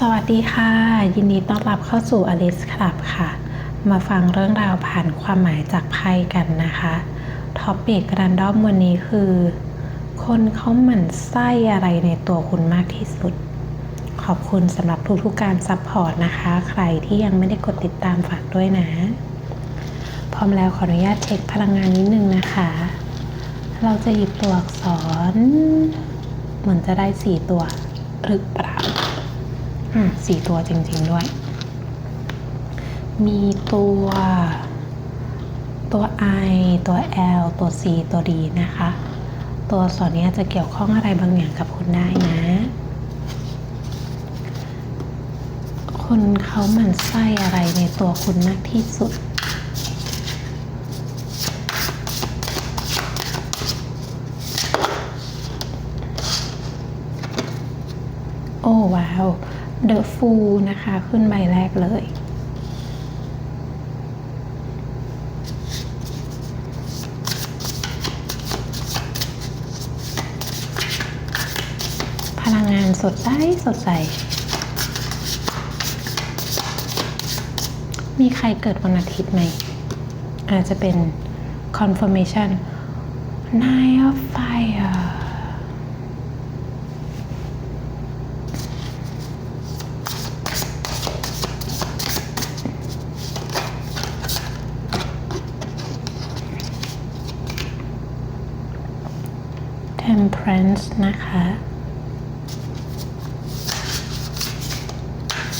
สวัสดีค่ะ ยินดีต้อนรับเข้าสู่ Alice Club ค่ะ มาฟังเรื่องราวผ่านความหมายจากไพ่กันนะคะท็อปปิกรันดอมวันนี้คือ คนเขาหมั่นไส้อะไรในตัวคุณมากที่สุด ขอบคุณสำหรับทุกๆการซัพพอร์ตนะคะ ใครที่ยังไม่ได้กดติดตามฝากด้วยนะ พร้อมแล้วขออนุญาตเช็คพลังงานนิดนึงนะคะ เราจะหยิบตัวอักษร เหมือนจะได้สี่ตัวหรือเปล่า อืมสี่ตัวจริง ๆด้วย มีตัว ตัว I ตัว L ตัว C ตัว D นะคะ ตัวส่วนนี้จะเกี่ยวข้องอะไรบางอย่างกับคุณได้นะคนเขาหมั่นไส้อะไรในตัวคุณมากที่สุด โอ้ว้าว The Fool นะคะ ขึ้นใบแรกเลย พลังงานสดใสสดใส มีใครเกิดวันอาทิตย์ไหม อาจจะเป็น confirmation Nine of Fire เทมเพร นะคะ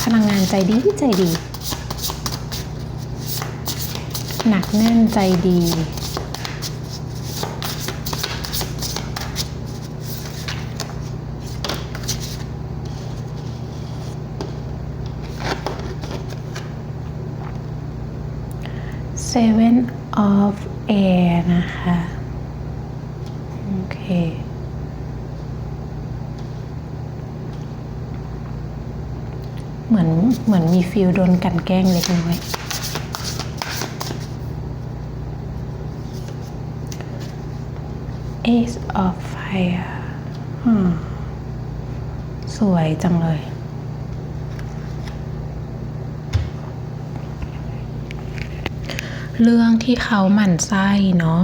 พลังงานใจดีใจดี หนักแน่นใจดี Seven of Air นะคะ โอเค เห มือนเหมือนมีฟิลโดนกลันแกล้งเล็กน้อย Ace of Fire อืมสวยจังเลย เรื่องที่เขาหมั่นไส้เนาะ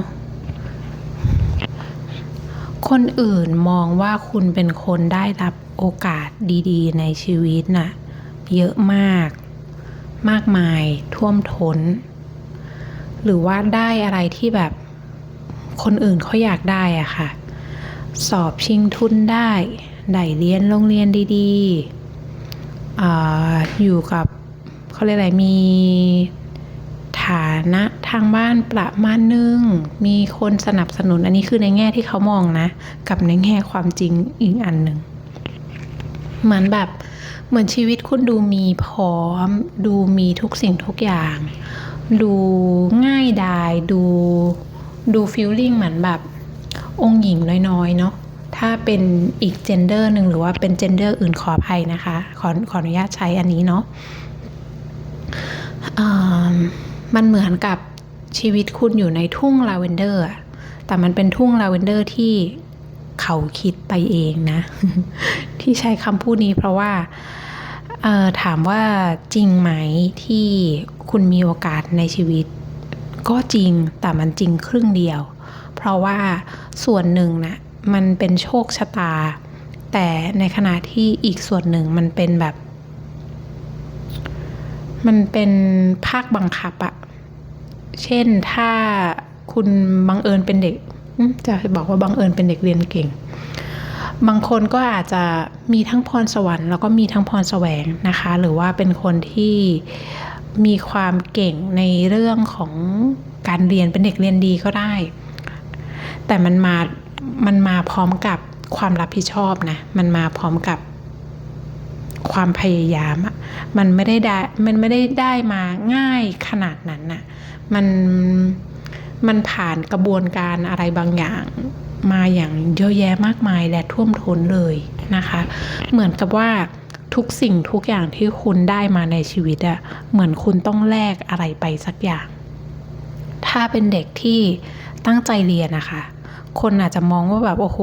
คนอื่นมองว่าคุณเป็นคนได้รับโอกาสดีๆ ในชีวิตน่ะ เยอะมาก มากมายท่วมท้น หรือว่าได้อะไรที่แบบคนอื่นเขาอยากได้อะค่ะ สอบชิงทุนได้ ได้เรียนโรงเรียนดีๆออยู่กับเขาเรียกอะไรมีฐานะทางบ้านประมาณนึง มีคนสนับสนุนอันนี้คือในแง่ที่เขามองนะ กับในแง่ความจริงอีกอันหนึ่งเหมือนแบบ เหมือนชีวิตคุณดูมีพร้อม ดูมีทุกสิ่งทุกอย่าง ดูง่ายดายดูดูฟีลลิ่งเหมือนแบบองค์หญิงน้อยๆเนาะถ้าเป็นอีกเจนเดอร์หนึ่งหรือว่าเป็นเจนเดอร์อื่นขออภัยนะคะ ขอขออนุญาตใช้อันนี้เนาะมันเหมือนกับชีวิตคุณอยู่ในทุ่งลาเวนเดอร์แต่มันเป็นทุ่งลาเวนเดอร์ที่เขาคิดไปเองนะ ที่ใช้คำพูดนี้เพราะว่า ถามว่าจริงไหมที่คุณมีโอกาสในชีวิต ก็จริงแต่มันจริงครึ่งเดียว เพราะว่าส่วนหนึ่งนะมันเป็นโชคชะตา แต่ในขณะที่อีกส่วนหนึ่งมันเป็นแบบ มันเป็นภาคบังคับอะเช่นถ้าคุณบังเอิญเป็นเด็กจะบอกว่าบังเอิญเป็นเด็กเรียนเก่ง บางคนก็อาจจะมีทั้งพรสวรรค์แล้วก็มีทั้งพรแสวงนะคะ หรือว่าเป็นคนที่มีความเก่งในเรื่องของการเรียนเป็นเด็กเรียนดีก็ได้ แต่มันมา มันมาพร้อมกับความรับผิดชอบนะ มันมาพร้อมกับความพยายามอะมันไม่ได้ได้ มันไม่ได้ได้มาง่ายขนาดนั้นน่ะ มัน มันผ่านกระบวนการอะไรบางอย่าง มาอย่างเยอะแยะมากมายและท่วมท้นเลยนะคะ เหมือนกับว่าทุกสิ่งทุกอย่างที่คุณได้มาในชีวิตอะเหมือนคุณต้องแลกอะไรไปสักอย่าง ถ้าเป็นเด็กที่ตั้งใจเรียนนะคะ คนอาจจะมองว่าแบบโอ้โห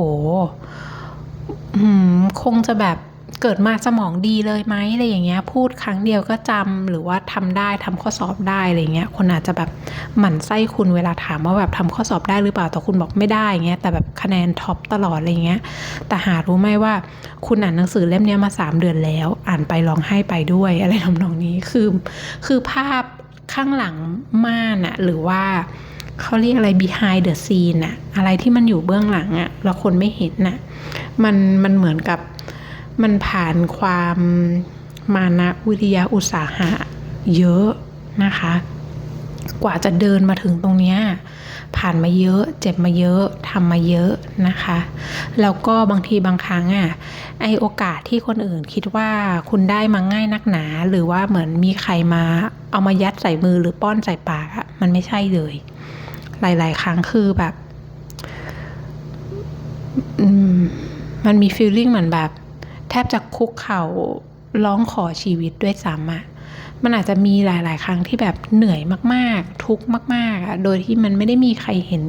คงจะแบบ เกิดมาสมองดีเลยไหมอะไรอย่างเงี้ยพูดครั้งเดียวก็จำหรือว่าทำได้ทำข้อสอบได้อะไรเงี้ยคนอาจจะแบบหมั่นไส้คุณเวลาถามว่าแบบทำข้อสอบได้หรือเปล่าแต่คุณบอกไม่ได้เงี้ยแต่แบบคะแนนท็อปตลอดอะไรเงี้ยแต่หารู้ไหมว่าคุณอ่านหนังสือเล่มนี้มาสามเดือนแล้ว อ่านไปร้องไห้ไปด้วยอะไรทำนองนี้คือคือภาพข้างหลังม่านอะหรือว่าเขาเรียกอะไร behind the scene อะอะไรที่มันอยู่เบื้องหลังอะเราคนไม่เห็นน่ะมันมันเหมือนกับ มันผ่านความมานะวิทยาอุตสาหะเยอะนะคะ กว่าจะเดินมาถึงตรงนี้ผ่านมาเยอะ เจ็บมาเยอะทำมาเยอะนะคะ แล้วก็บางทีบางครั้งอะไอโอกาสที่คนอื่นคิดว่าคุณได้มาง่ายนักหนา หรือว่าเหมือนมีใครมาเอามายัดใส่มือหรือป้อนใส่ปากอะมันไม่ใช่เลย หลาย ๆ ครั้งคือแบบมมันมีฟีลลิ่งเหมือนแบบ แทบจะคุกเข่าร้องขอชีวิตด้วยซ้ำอะมันอาจจะมีหลาย ๆ ครั้งที่แบบเหนื่อยมาก ๆ ทุกข์มาก ๆอะโดยที่มันไม่ได้มีใครเห็น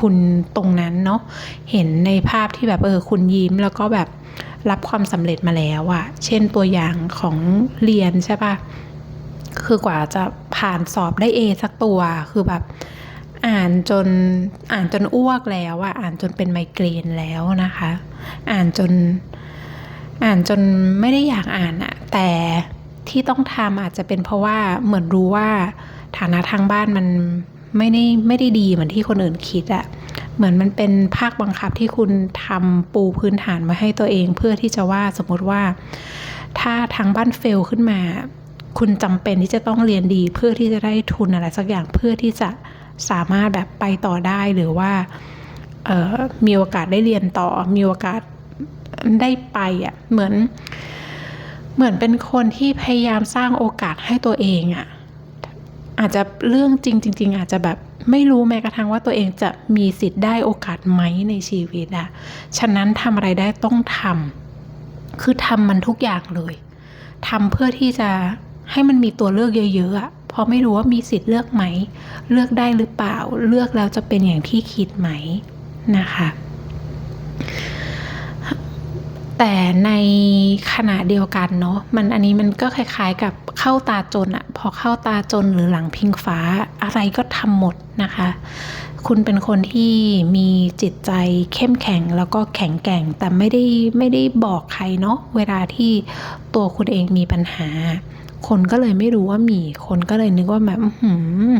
คุณตรงนั้นเนาะเห็นในภาพที่แบบเออคุณยิ้มแล้วก็แบบรับความสำเร็จมาแล้วอะเช่นตัวอย่างของเรียนใช่ปะคือกว่าจะผ่านสอบได้เอสักตัวคือแบบอ่านจนอ่านจนอ้วกแล้วอะอ่านจนเป็นไมเกรนแล้วนะคะ อ่านจน อ่านจนไม่ได้อยากอ่านอะแต่ที่ต้องทำอาจจะเป็นเพราะว่าเหมือนรู้ว่าฐานะทางบ้านมันไม่ได้ไม่ได้ดีเหมือนที่คนอื่นคิดอะเหมือนมันเป็นภาคบังคับที่คุณทำปูพื้นฐานมาให้ตัวเอง เพื่อที่จะว่าสมมติว่า ถ้าทางบ้านเฟลขึ้นมา คุณจำเป็นที่จะต้องเรียนดี เพื่อที่จะได้ทุนอะไรสักอย่างเพื่อที่จะสามารถแบบไปต่อได้หรือว่ามีโอกาสได้เรียนต่อมีโอกาส ได้ไปอะ่ะเหมือนเหมือนเป็นคนที่พยายามสร้างโอกาสให้ตัวเองอะ่ะอาจจะเรื่องจริงจริงๆอาจจะแบบไม่รู้แม้กระทั่งว่าตัวเองจะมีสิทธิ์ได้โอกาสไหมในชีวิตอะ่ะฉะนั้นทำอะไรได้ต้องทำคือทำมันทุกอย่างเลยทำเพื่อที่จะให้มันมีตัวเลือกเยอะๆอะเพราะไม่รู้ว่ามีสิทธิ์เลือกไหม เลือกได้หรือเปล่า เลือกแล้วจะเป็นอย่างที่คิดไหมนะคะ แต่ในขณะเดียวกันเนาะมันอันนี้มันก็คล้ายๆกับเข้าตาจนอะพอเข้าตาจนหรือหลังพิงฟ้าอะไรก็ทำหมดนะคะ คุณเป็นคนที่มีจิตใจเข้มแข็งแล้วก็แข็งแกร่ง แต่ไม่ได้ไม่ได้บอกใครเนาะเวลาที่ตัวคุณเองมีปัญหา คนก็เลยไม่รู้ว่ามีคนก็เลยนึกว่าแบบหืม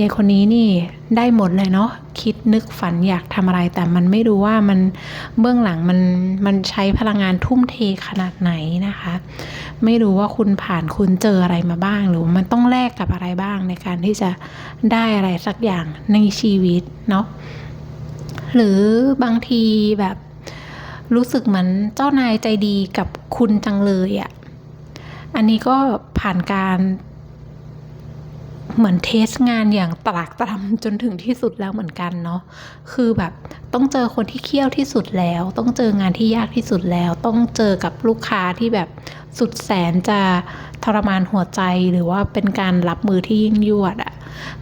ยายคนนี้นี่ได้หมดเลยเนาะคิดนึกฝันอยากทำอะไร แต่มันไม่รู้ว่ามันเบื้องหลังมันมันใช้พลังงานทุ่มเทขนาดไหนนะคะ ไม่รู้ว่าคุณผ่านคุณเจออะไรมาบ้าง หรือมันต้องแลกกับอะไรบ้างในการที่จะได้อะไรสักอย่างในชีวิตเนาะหรือบางทีแบบรู้สึกเหมือนเจ้านายใจดีกับคุณจังเลยอะ่ะอันนี้ก็ผ่านการ เหมือนเทสงานอย่างตรากตรำจนถึงที่สุดแล้วเหมือนกันเนาะคือแบบต้องเจอคนที่เคี่ยวที่สุดแล้ว ต้องเจองานที่ยากที่สุดแล้ว ต้องเจอกับลูกค้าที่แบบสุดแสนจะทรมานหัวใจหรือว่าเป็นการรับมือที่ยิ่งยวดอะ่ะ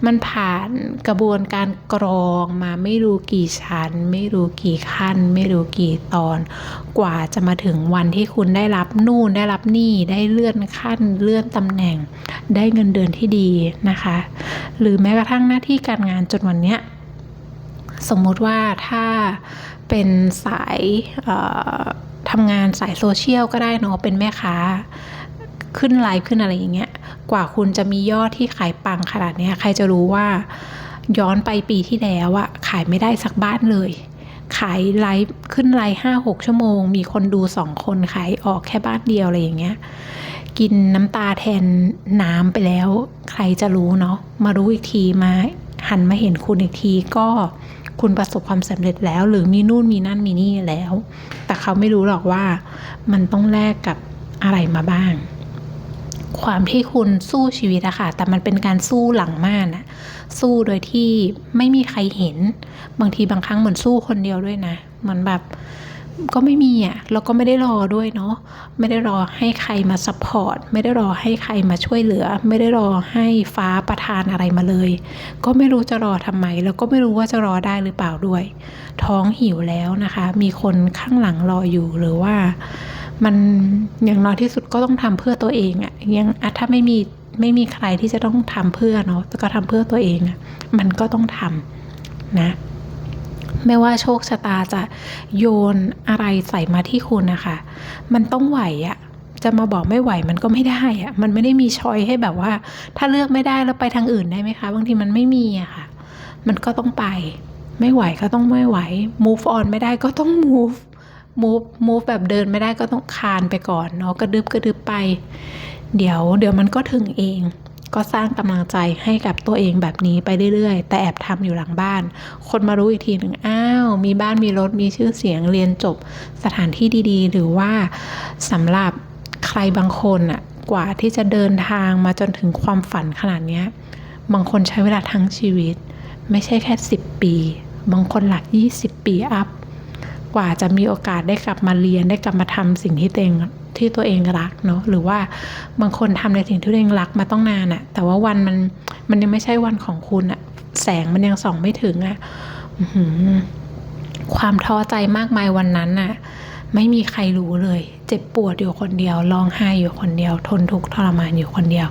มันผ่านกระบวนการกรองมาไม่รู้กี่ชั้น ไม่รู้กี่ขั้น ไม่รู้กี่ตอน กว่าจะมาถึงวันที่คุณได้รับนู่นได้รับนี่ได้เลื่อนขั้น เลื่อนตำแหน่ง ได้เงินเดือนที่ดีนะคะ หรือแม้กระทั่งหน้าที่การงานจนวันเนี้ยสมมุติว่าถ้าเป็นสายทำงานสายโซเชียลก็ได้เนาะเป็นแม่ค้าขึ้นไลฟ์ขึ้นอะไรอย่างเงี้ย กว่าคุณจะมียอดที่ขายปังขนาดนี้ใครจะรู้ว่าย้อนไปปีที่แล้วอะขายไม่ได้สักบ้านเลย ขายไลฟ์ขึ้นไลฟ์ห้าหกชั่วโมง มีคนดูสองคนขายออกแค่บ้านเดียวอะไรอย่างเงี้ยกินน้ำตาแทนน้ำไปแล้ว ใครจะรู้เนาะมารู้อีกทีมาหันมาเห็นคุณอีกทีก็คุณประสบความสำเร็จแล้ว หรือมีนู่นมีนั่นมีนี่แล้ว แต่เขาไม่รู้หรอกว่ามันต้องแลกกับอะไรมาบ้าง ความที่คุณสู้ชีวิตอะค่ะ แต่มันเป็นการสู้หลังม่านอะสู้โดยที่ไม่มีใครเห็น บางทีบางครั้งเหมือนสู้คนเดียวด้วยนะเหมือนแบบก็ไม่มีอะแล้วก็ไม่ได้รอด้วยเนาะไม่ได้รอให้ใครมาซัพพอร์ตไม่ได้รอให้ใครมาช่วยเหลือ ไม่ได้รอให้ฟ้าประทานอะไรมาเลย ก็ไม่รู้จะรอทำไม แล้วก็ไม่รู้ว่าจะรอได้หรือเปล่าด้วย ท้องหิวแล้วนะคะ มีคนข้างหลังรออยู่หรือว่า มันอย่างน้อยที่สุดก็ต้องทำเพื่อตัวเองอะยังถ้าไม่มีไม่มีใครที่จะต้องทำเพื่อเนาะก็ทำเพื่อตัวเองอะมันก็ต้องทำนะ ไม่ว่าโชคชะตาจะโยนอะไรใส่มาที่คุณนะคะ มันต้องไหวอะจะมาบอกไม่ไหวมันก็ไม่ได้อะมันไม่ได้มีชอยให้แบบว่า ถ้าเลือกไม่ได้แล้วไปทางอื่นได้ไหมคะ บางทีมันไม่มีอะค่ะ มันก็ต้องไป ไม่ไหวก็ต้องไม่ไหว move on ไม่ได้ก็ต้อง move move move แบบเดินไม่ได้ก็ต้องคานไปก่อนเนาะกระดึบกระดึบไป เดี๋ยวเดี๋ยวมันก็ถึงเองก็สร้างกำลังใจให้กับตัวเองแบบนี้ไปเรื่อยๆ แต่แอบทำอยู่หลังบ้าน คนมารู้อีกทีหนึ่งอ้าว มีบ้านมีรถมีชื่อเสียงเรียนจบสถานที่ดีๆ หรือว่าสำหรับใครบางคนอะกว่าที่จะเดินทางมาจนถึงความฝันขนาดนี้บางคนใช้เวลาทั้งชีวิต ไม่ใช่แค่ 10 ปี บางคนหลัก 20 ปีอัพ กว่าจะมีโอกาสได้กลับมาเรียนได้กลับมาทำสิ่งที่ตัวเองที่ตัวเองรักเนาะหรือว่าบางคนทำในสิ่งที่ตัวเองรักมาต้องนานอะแต่ว่าวันมันมันยังไม่ใช่วันของคุณอะแสงมันยังส่องไม่ถึงอะความท้อใจมากมายวันนั้นน่ะ ไม่มีใครรู้เลย เจ็บปวดอยู่คนเดียวร้องไห้อยู่คนเดียว ทนทุกข์ทรมานอยู่คนเดียว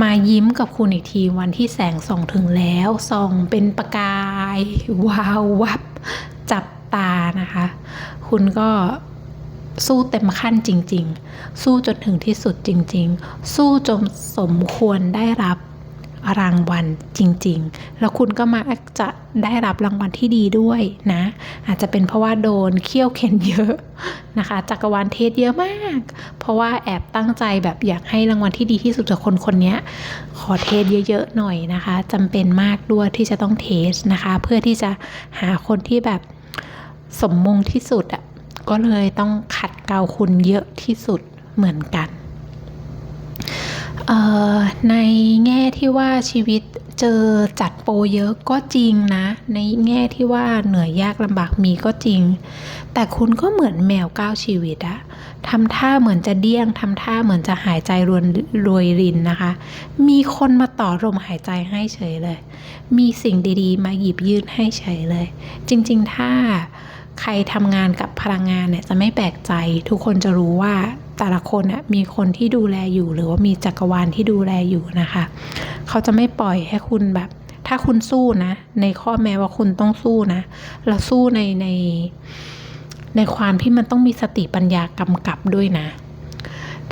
มายิ้มกับคุณอีกทีวันที่แสงส่องถึงแล้วส่องเป็นประกายวาววับ ตานะคะ คุณก็สู้เต็มขั้นจริง ๆ สู้จนถึงที่สุดจริง ๆ สู้จนสมควรได้รับรางวัลจริง ๆ แล้วคุณก็มาจะได้รับรางวัลที่ดีด้วยนะ อาจจะเป็นเพราะว่าโดนเคี่ยวเข็นเยอะนะคะจักรวาลเทสเยอะมาก เพราะว่าแอบตั้งใจแบบอยากให้รางวัลที่ดีที่สุดกับคนคนนี้ขอเทสเยอะๆหน่อยนะคะจำเป็นมากด้วยที่จะต้องเทสนะคะ เพื่อที่จะหาคนที่แบบ สมมงที่สุดอะ่ะก็เลยต้องขัดเกลาคุณเยอะที่สุดเหมือนกัน ในแง่ที่ว่าชีวิตเจอจัดโปรเยอะก็จริงนะ ในแง่ที่ว่าเหนื่อยยากลำบากมีก็จริง แต่คุณก็เหมือนแมวก้าวชีวิตอะทำท่าเหมือนจะเดี้ยงทำท่าเหมือนจะหายใจรวนรวยรินนะคะ มีคนมาต่อลมหายใจให้เฉยเลย มีสิ่งดีๆ มาหยิบยื่นให้เฉยเลย จริง ๆ ถ้า ใครทำงานกับพลังงานเนี่ยจะไม่แปลกใจ ทุกคนจะรู้ว่าแต่ละคนน่ะมีคนที่ดูแลอยู่ หรือว่ามีจักรวาลที่ดูแลอยู่นะคะ เขาจะไม่ปล่อยให้คุณแบบ ถ้าคุณสู้นะ ในข้อแม้ว่าคุณต้องสู้นะแล้วสู้ในในในความที่มันต้องมีสติปัญญากำกับด้วยนะ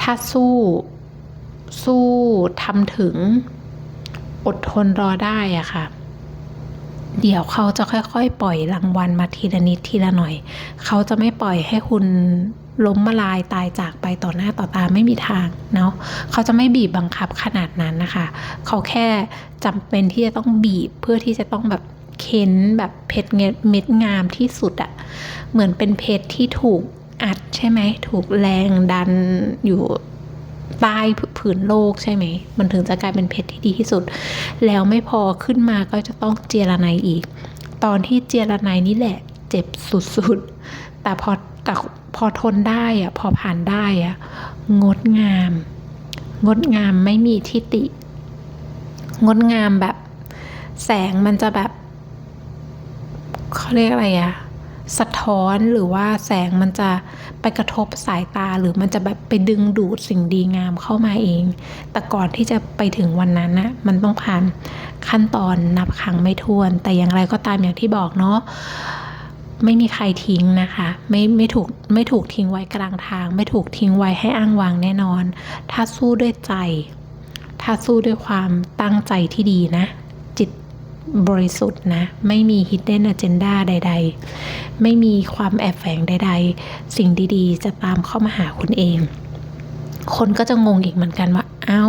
ถ้าสู้สู้ทำถึงอดทนรอได้อะค่ะ เดี๋ยวเขาจะค่อยๆ ปล่อยรางวัลมาทีละนิดทีละหน่อย เขาจะไม่ปล่อยให้คุณล้มละลายตายจากไปต่อหน้าต่อตาไม่มีทางเนาะเขาจะไม่บีบบังคับขนาดนั้นนะคะ เขาแค่จำเป็นที่จะต้องบีบเพื่อที่จะต้องแบบเค้นแบบเพชรเม็ดงามที่สุดอะเหมือนเป็นเพชรที่ถูกอัดใช่ไหมถูกแรงดันอยู่ ใต้ผืนโลกใช่ไหม มันถึงจะกลายเป็นเพชรที่ดีที่สุด แล้วไม่พอขึ้นมาก็จะต้องเจรไนอีก ตอนที่เจรไนนี่แหละเจ็บสุดๆ แต่พอแต่พอทนได้อะพอผ่านได้อะงดงาม งดงามไม่มีทิติงดงามแบบ แสงมันจะแบบเขาเรียกอะไรอะ สะท้อนหรือว่าแสงมันจะไปกระทบสายตาหรือมันจะแบบไปดึงดูดสิ่งดีงามเข้ามาเอง แต่ก่อนที่จะไปถึงวันนั้นนะมันต้องผ่านขั้นตอนนับครั้งไม่ถ้วน แต่อย่างไรก็ตามอย่างที่บอกเนาะไม่มีใครทิ้งนะคะ ไม่ไม่ถูกไม่ถูกทิ้งไว้กลางทาง ไม่ถูกทิ้งไว้ให้อ้างวางแน่นอน ถ้าสู้ด้วยใจ ถ้าสู้ด้วยความตั้งใจที่ดีนะ บริสุทธิ์นะ ไม่มี hidden agenda ใด ๆ ไม่มีความแอบแฝงใด ๆ สิ่งดีๆ จะตามเข้ามาหาคุณเอง คนก็จะงงอีกเหมือนกันว่า เอ้า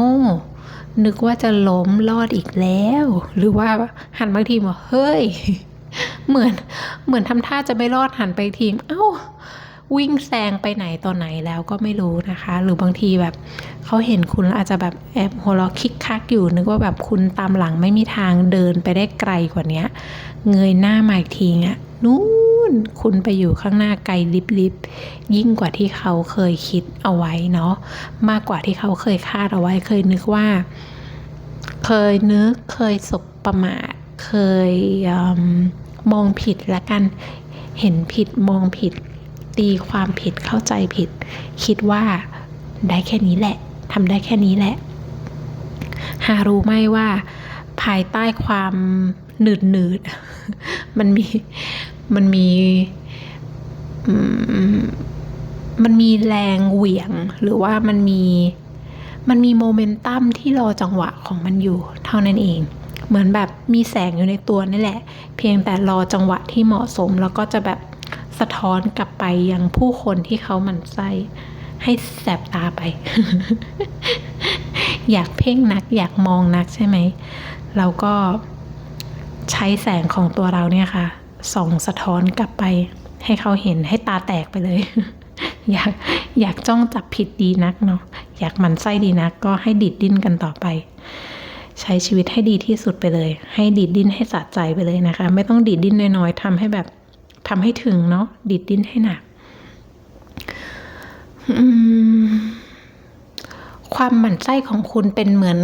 นึกว่าจะล้มรอดอีกแล้ว หรือว่าหันบางทีว่าเฮ้ย เหมือนเหมือนทำท่าจะไม่รอดหันไปทีม เอ้า วิ่งแซงไปไหนตอนไหนแล้วก็ไม่รู้นะคะ หรือบางทีแบบเขาเห็นคุณแล้วอาจจะแบบแอบหัวเราะคิกคักอยู่ นึกว่าแบบคุณตามหลังไม่มีทางเดินไปได้ไกลกว่านี้เงยหน้ามาอีกทีอะนู่นคุณไปอยู่ข้างหน้าไกลลิบๆยิ่งกว่าที่เขาเคยคิดเอาไว้เนาะมากกว่าที่เขาเคยคาดเอาไว้เคยนึกว่า เคยนึกเคยสบประมาทเคยอมองผิดละกันเห็นผิดมองผิด ตีความผิดเข้าใจผิด คิดว่าได้แค่นี้แหละทำได้แค่นี้แหละ หารู้ไหมว่า ภายใต้ความหนืดหนืดมันมีมันมีมันมีแรงเหวี่ยง หรือว่ามันมีมันมีโมเมนตัมที่รอจังหวะของมันอยู่ เท่านั้นเอง เหมือนแบบมีแสงอยู่ในตัวนี่แหละ เพียงแต่รอจังหวะที่เหมาะสมแล้วก็จะแบบ สะท้อนกลับไปยังผู้คนที่เขาหมั่นไส้ให้แสบตาไป อยากเพ่งนัก อยากมองนักใช่ไหม เราก็ใช้แสงของตัวเราเนี่ยค่ะ ส่องสะท้อนกลับไป ให้เขาเห็นให้ตาแตกไปเลย อยากอยากจ้องจับผิดดีนักเนาะอยากหมันไส้ดีนัก ก็ให้ดิดดิ้นกันต่อไป ใช้ชีวิตให้ดีที่สุดไปเลย ให้ดีดดิ้นให้สะใจไปเลยนะคะ ไม่ต้องดีดดิ้นน้อยๆทำให้แบบ ทำให้ถึงเนาะดิดดิ้นให้หนักความหมั่นไส้ของคุณเป็นเหมือน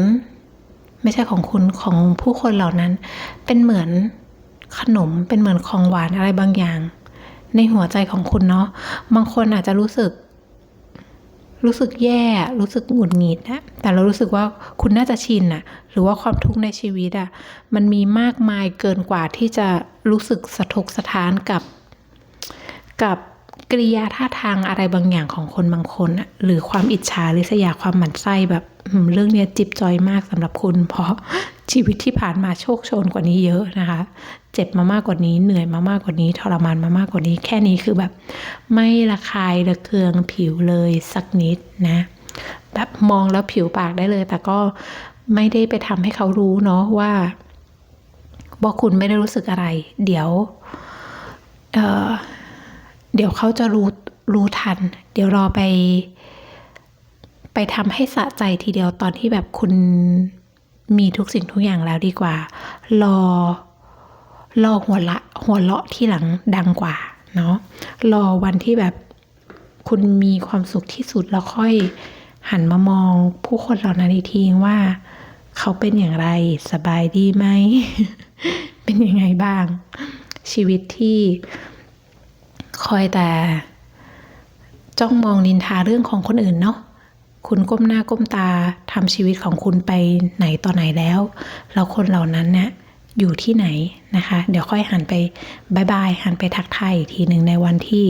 ไม่ใช่ของคุณของผู้คนเหล่านั้น เป็นเหมือนขนมเป็นเหมือนของหวานอะไรบางอย่าง ในหัวใจของคุณเนาะบางคนอาจจะรู้สึก รู้สึกแย่รู้สึกหงุดหงิดนะแต่เรารู้สึกว่าคุณน่าจะชินอะหรือว่าความทุกข์ในชีวิตอะมันมีมากมายเกินกว่าที่จะรู้สึกสะทกสะท้านกับ กับกริยาท่าทางอะไรบางอย่างของคนบางคนอะหรือความอิจฉาริษยาความหมั่นไส้แบบ เรื่องเนี้ยจิบจอยมากสำหรับคุณ เพราะชีวิตที่ผ่านมาโชคชนกว่านี้เยอะนะคะ เจ็บมามากกว่านี้เหนื่อยมามากกว่านี้ทรมานมามากกว่านี้ แค่นี้คือแบบ ไม่ระคายระเคืองผิวเลยสักนิดนะ แบบมองแล้วผิวปากได้เลย แต่ก็ไม่ได้ไปทำให้เขารู้เนาะว่าว่าคุณไม่ได้รู้สึกอะไร เดี๋ยวเเดี๋ยวเขาจะรู้รู้ทัน เดี๋ยวรอไป ทำให้สะใจทีเดียวตอนที่แบบคุณมีทุกสิ่งทุกอย่างแล้วดีกว่า รอรอหัวละหัวเราะที่หลังดังกว่าเนาะรอวันที่แบบคุณมีความสุขที่สุดแล้วค่อยหันมามองผู้คนเหล่านั้นอีกทีว่า เขาเป็นอย่างไรสบายดีไหม เป็นยังไงบ้าง ชีวิตที่คอยแต่ จ้องมองนินทาเรื่องของคนอื่นเนาะ คุณก้มหน้าก้มตาทำชีวิตของคุณไปไหนต่อไหนแล้ว แล้วคนเหล่านั้นเนี่ยอยู่ที่ไหนนะคะ เดี๋ยวค่อยหันไปบายบายหันไปทักทายอีกทีหนึ่งในวันที่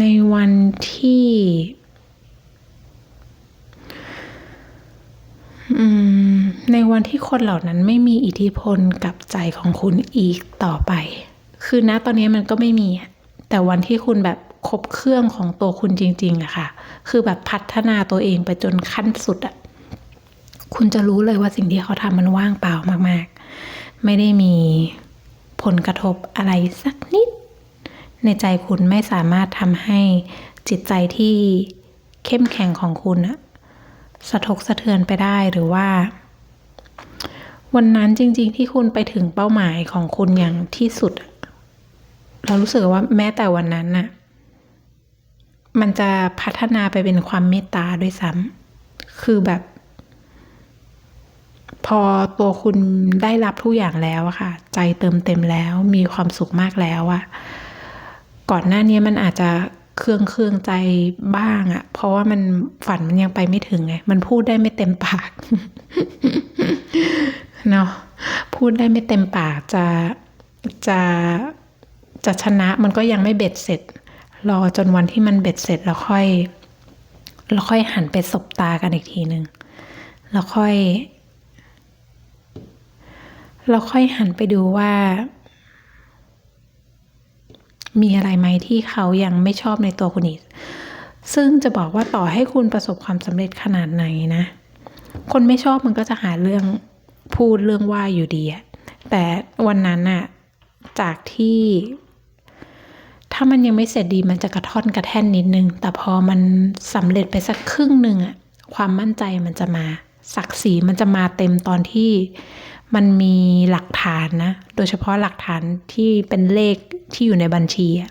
ในวันที่ในวันที่คนเหล่านั้นไม่มีอิทธิพลกับใจของคุณอีกต่อไป คือณตอนนี้มันก็ไม่มี แต่วันที่คุณแบบ ครบเครื่องของตัวคุณจริงๆอะค่ะ คือแบบพัฒนาตัวเองไปจนขั้นสุดอะคุณจะรู้เลยว่าสิ่งที่เขาทำมันว่างเปล่ามากๆ ไม่ได้มีผลกระทบอะไรสักนิด ในใจคุณไม่สามารถทำให้จิตใจที่เข้มแข็งของคุณอะสะทกสะเทือนไปได้หรือว่า วันนั้นจริง ๆ ที่คุณไปถึงเป้าหมายของคุณอย่างที่สุด เรารู้สึกว่าแม้แต่วันนั้นน่ะ มันจะพัฒนาไปเป็นความเมตตาด้วยซ้ำคือแบบ พอตัวคุณได้รับทุกอย่างแล้วอะค่ะ ใจเติมเต็มแล้ว มีความสุขมากแล้วอะก่อนหน้านี้มันอาจจะเครื่องเครื่องใจบ้างอะเพราะว่ามันฝันมันยังไปไม่ถึงไง มันพูดได้ไม่เต็มปากเนาะพูดได้ไม่เต็มปากจะจะจะชนะมันก็ยังไม่เบ็ดเสร็จ รอจนวันที่มันเบ็ดเสร็จแล้วค่อยแล้วค่อยหันไปสบตากันอีกทีหนึ่งแล้วค่อยเราค่อยหันไปดูว่า มีอะไรไหมที่เขายังไม่ชอบในตัวคุณอีกซึ่งจะบอกว่าต่อให้คุณประสบความสำเร็จขนาดไหนนะ คนไม่ชอบมันก็จะหาเรื่องพูดเรื่องว่าอยู่ดีอะแต่วันนั้นน่ะจากที่ ถ้ามันยังไม่เสร็จดีมันจะกระท่อนกระแท่นนิดนึง แต่พอมันสำเร็จไปสักครึ่งหนึ่งอะความมั่นใจมันจะมาศักดิ์ศรีมันจะมาเต็มตอนที่มันมีหลักฐานนะ โดยเฉพาะหลักฐานที่เป็นเลขที่อยู่ในบัญชีอะ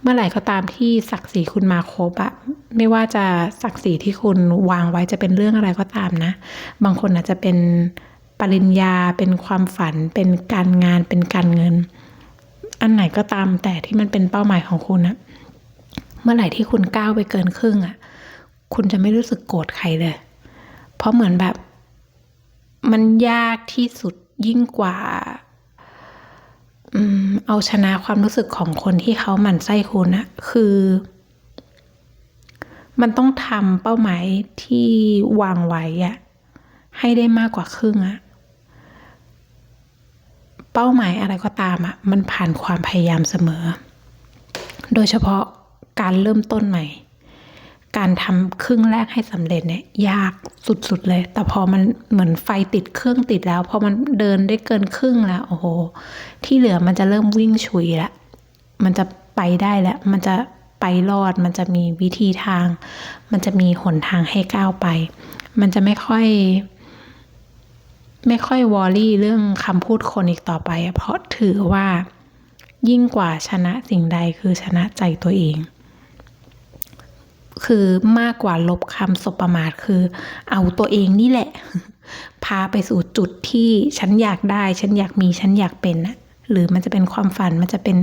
เมื่อไหร่ก็ตามที่ศักดิ์ศรีคุณมาครบอะไม่ว่าจะศักดิ์ศรีที่คุณวางไว้จะเป็นเรื่องอะไรก็ตามนะ บางคนอาจจะเป็นปริญญาเป็นความฝัน เป็นการงานเป็นการเงิน อันไหนก็ตามแต่ที่มันเป็นเป้าหมายของคุณอะเมื่อไหร่ที่คุณก้าวไปเกินครึ่งอะคุณจะไม่รู้สึกโกรธใครเลย เพราะเหมือนแบบ มันยากที่สุดยิ่งกว่าอเอาชนะความรู้สึกของคนที่เขาหมั่นไส้คุณอะคือ มันต้องทำเป้าหมายที่วางไว้อะให้ได้มากกว่าครึ่งอะ เป้าหมายอะไรก็ตามอะมันผ่านความพยายามเสมอ โดยเฉพาะการเริ่มต้นใหม่ การทำครึ่งแรกให้สำเร็จเนี่ยยากสุดๆเลย แต่พอมันเหมือนไฟติดเครื่องติดแล้ว พอมันเดินได้เกินครึ่งแล้ว โอ้โห ที่เหลือมันจะเริ่มวิ่งฉุยล้วมันจะไปได้แล้ว มันจะไปรอด มันจะมีวิธีทาง มันจะมีหนทางให้ก้าวไป มันจะไม่ค่อย ไม่ค่อยวอรี่เรื่องคำพูดคนอีกต่อไป เพราะถือว่ายิ่งกว่าชนะสิ่งใดคือชนะใจตัวเอง คือมากกว่าลบคำสบประมาทคือ เอาตัวเองนี่แหละ พาไปสู่จุดที่ฉันอยากได้ ฉันอยากมีฉันอยากเป็นนะหรือมันจะเป็นความฝันมันจะเป็น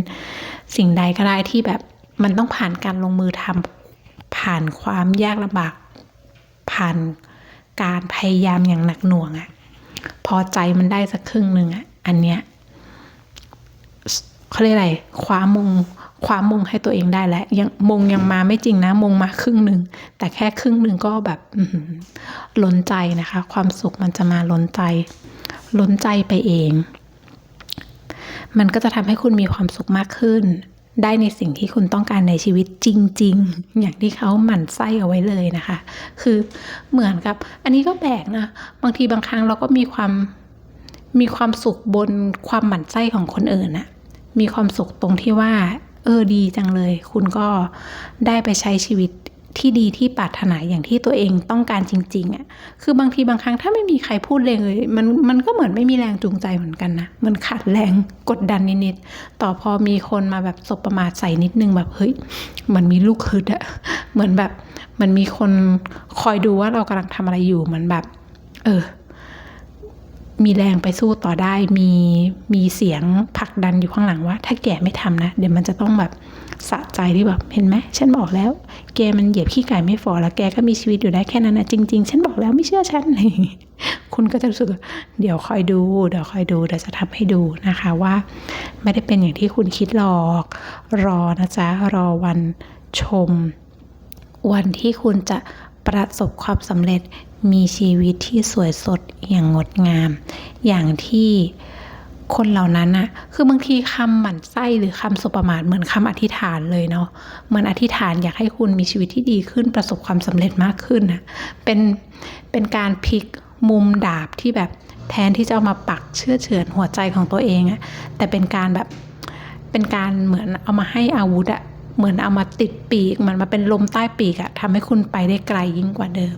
สิ่งใดก็ได้ที่แบบมันต้องผ่านการลงมือทำผ่านความยากลำบาก ผ่านการพยายามอย่างหนักหน่วงอะ พอใจมันได้สักครึ่งหนึ่งอะอันเนี้ยเขาเรียกอะไรคว้ามงคว้ามงให้ตัวเองได้แล้วยังมงยังมาไม่จริงนะ มงมาครึ่งหนึ่งแต่แค่ครึ่งหนึ่งก็แบบหล้นใจนะคะ ความสุขมันจะมาล้นใจ ล้นใจไปเอง มันก็จะทำให้คุณมีความสุขมากขึ้น ได้ในสิ่งที่คุณต้องการในชีวิตจริง ๆ อย่างที่เขาหมั่นไส้เอาไว้เลยนะคะ คือเหมือนกับ อันนี้ก็แปลกนะ บางทีบางครั้งเราก็มีความมีความสุขบนความหมั่นไส้ของคนอื่นน่ะมีความสุขตรงที่ว่า เออดีจังเลย คุณก็ได้ไปใช้ชีวิต ที่ดีที่ปรารถนาอย่างที่ตัวเองต้องการจริงๆอะ่ะ คือบางทีบางครั้งถ้าไม่มีใครพูดเลยมันมันก็เหมือนไม่มีแรงจูงใจเหมือนกันนะ มันขาดแรงกดดันนิดๆ ต่อพอมีคนมาแบบสบประมาทใส่นิดนึงแบบเฮ้ยมันมีลูกฮึดอะเหมือนแบบมันมีคนคอยดูว่าเรากำลังทำอะไรอยู่มันแบบ เออ มีแรงไปสู้ต่อได้ มีมีเสียงผลักดันอยู่ข้างหลังว่า ถ้าแกไม่ทำนะ เดี๋ยวมันจะต้องแบบสะใจที่แบบเห็นไหมฉันบอกแล้ว แกมันเหยียบขี้ไก่ไม่ฟอแล้วแกก็มีชีวิตอยู่ได้แค่นั้นนะจริง ๆ ฉันบอกแล้วไม่เชื่อฉันอะไรอย่างงี้คุณก็จะรู้สึกเดี๋ยวคอยดู เดี๋ยวคอยดูเดี๋ยวจะทำให้ดูนะคะว่า ไม่ได้เป็นอย่างที่คุณคิดหรอก รอนะจ๊ะรอวันชม วันที่คุณจะประสบความสำเร็จ มีชีวิตที่สวยสดอย่างงดงาม อย่างที่คนเหล่านั้นอะคือบางทีคำหมั่นไส้หรือคำสบประมาทเหมือนคำอธิษฐานเลยเนาะเหมือนอธิษฐานอยากให้คุณมีชีวิตที่ดีขึ้นประสบความสำเร็จมากขึ้นอะเป็นเป็นการพลิกมุมดาบที่แบบแทนที่จะเอามาปักเชื่อเฉือนหัวใจของตัวเองอะแต่เป็นการแบบเป็นการเหมือนเอามาให้อาวุธอะเหมือนเอามาติดปีกมันมาเป็นลมใต้ปีกอะทำให้คุณไปได้ไกลยิ่งกว่าเดิม